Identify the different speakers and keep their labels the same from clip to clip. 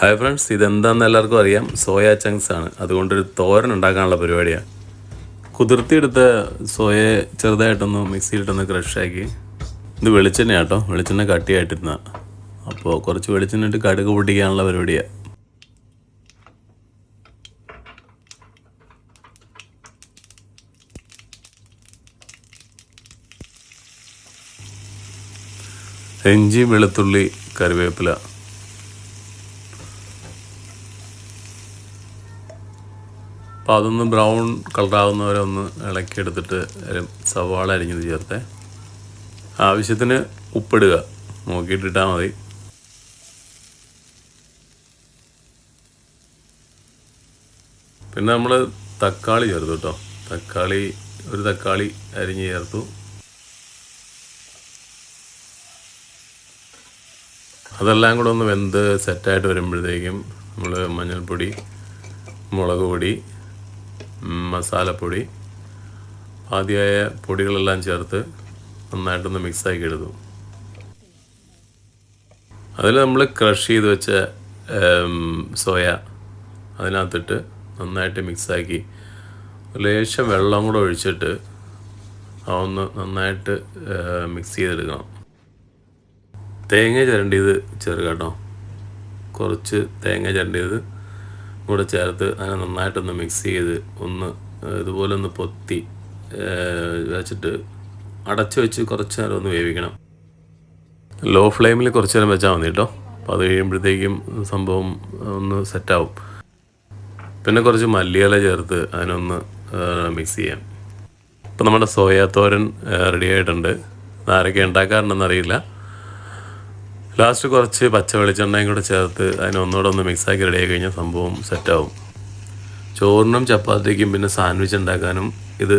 Speaker 1: Hi friends ഇതെന്താണെന്ന് എല്ലാവർക്കും അറിയാം. സോയ ചങ്ക്സ് ആണ്. അതുകൊണ്ടൊരു തോരൻ ഉണ്ടാക്കാനുള്ള പരിപാടിയാണ്. കുതിർത്തിയെടുത്ത സോയയെ ചെറുതായിട്ടൊന്ന് മിക്സിയിലിട്ടൊന്ന് ക്രഷാക്കി ഇത് വെളിച്ചെണ്ണ കേട്ടോ. വെളിച്ചെണ്ണ കട്ടിയായിട്ടിരുന്ന. അപ്പോൾ കുറച്ച് വെളിച്ചെണ്ണ ഇട്ട് കടുക് പൊട്ടിക്കാനുള്ള പരിപാടിയാണ് ഇഞ്ചി വെളുത്തുള്ളി കറിവേപ്പില. അപ്പോൾ അതൊന്ന് ബ്രൗൺ കളറാവുന്നവരെ ഒന്ന് ഇളക്കിയെടുത്തിട്ട് സവാള അരിഞ്ഞത് ചേർത്തേ ആവശ്യത്തിന് ഉപ്പിടുക. നോക്കിയിട്ടിട്ടാൽ മതി. പിന്നെ നമ്മൾ തക്കാളി ചേർത്തു കേട്ടോ തക്കാളി ഒരു തക്കാളി അരിഞ്ഞ് ചേർത്തു. അതെല്ലാം കൂടെ ഒന്ന് വെന്ത് സെറ്റായിട്ട് വരുമ്പോഴത്തേക്കും നമ്മൾ മഞ്ഞൾപ്പൊടി മുളക് പൊടി മസാലപ്പൊടി ആദ്യമായ പൊടികളെല്ലാം ചേർത്ത് നന്നായിട്ടൊന്ന് മിക്സാക്കി എടുത്തു അതിൽ നമ്മൾ ക്രഷ് ചെയ്ത് വെച്ച സോയ അതിനകത്തിട്ട് നന്നായിട്ട് മിക്സാക്കി ലേശം വെള്ളം കൂടെ ഒഴിച്ചിട്ട് അതൊന്ന് നന്നായിട്ട് മിക്സ് ചെയ്തെടുക്കണം. തേങ്ങ ചിരണ്ടിയത് ചേർക്കുക കേട്ടോ. കുറച്ച് തേങ്ങ ചിരണ്ടിയത് കൂടെ ചേർത്ത് അതിനെ നന്നായിട്ടൊന്ന് മിക്സ് ചെയ്ത് ഒന്ന് ഇതുപോലെ ഒന്ന് പൊത്തി വെച്ചിട്ട് അടച്ചു വെച്ച് കുറച്ച് നേരം ഒന്ന് വേവിക്കണം. ലോ ഫ്ലെയിമിൽ കുറച്ച് നേരം വെച്ചാൽ മതി കേട്ടോ അപ്പോൾ അത് കഴിയുമ്പോഴത്തേക്കും സംഭവം ഒന്ന് സെറ്റാവും പിന്നെ കുറച്ച് മല്ലിയില ചേർത്ത് അതിനൊന്ന് മിക്സ് ചെയ്യാം. ഇപ്പം നമ്മുടെ സോയാ തോരൻ റെഡി ആയിട്ടുണ്ട്. ആരൊക്കെ ഉണ്ടാക്കാറുണ്ടെന്ന് അറിയില്ല. ലാസ്റ്റ് കുറച്ച് പച്ച വെളിച്ചെണ്ണയും കൂടെ ചേർത്ത് അതിനെ ഒന്നുകൂടെ ഒന്ന് മിക്സാക്കി ആയി കഴിഞ്ഞാൽ സംഭവം സെറ്റാവും ചോറിനും ചപ്പാത്തിക്കും പിന്നെ സാൻഡ്വിച്ച് ഉണ്ടാക്കാനും ഇത്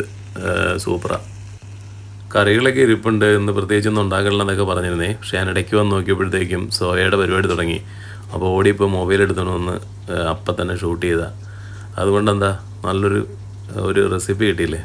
Speaker 1: സൂപ്പറാണ് കറികളൊക്കെ ഇരിപ്പുണ്ട് എന്ന് പ്രത്യേകിച്ചൊന്നും ഉണ്ടാക്കണമെന്നൊക്കെ പറഞ്ഞിരുന്നേ. പക്ഷേ ഞാൻ ഇടയ്ക്ക് വന്ന് നോക്കിയപ്പോഴത്തേക്കും സോയയുടെ പരിപാടി തുടങ്ങി. അപ്പോൾ ഓടി ഇപ്പോൾ മൊബൈൽ എടുത്തണമെന്ന് അപ്പം തന്നെ ഷൂട്ട് ചെയ്താൽ അതുകൊണ്ട് എന്താ നല്ലൊരു ഒരു റെസിപ്പി കിട്ടിയില്ലേ?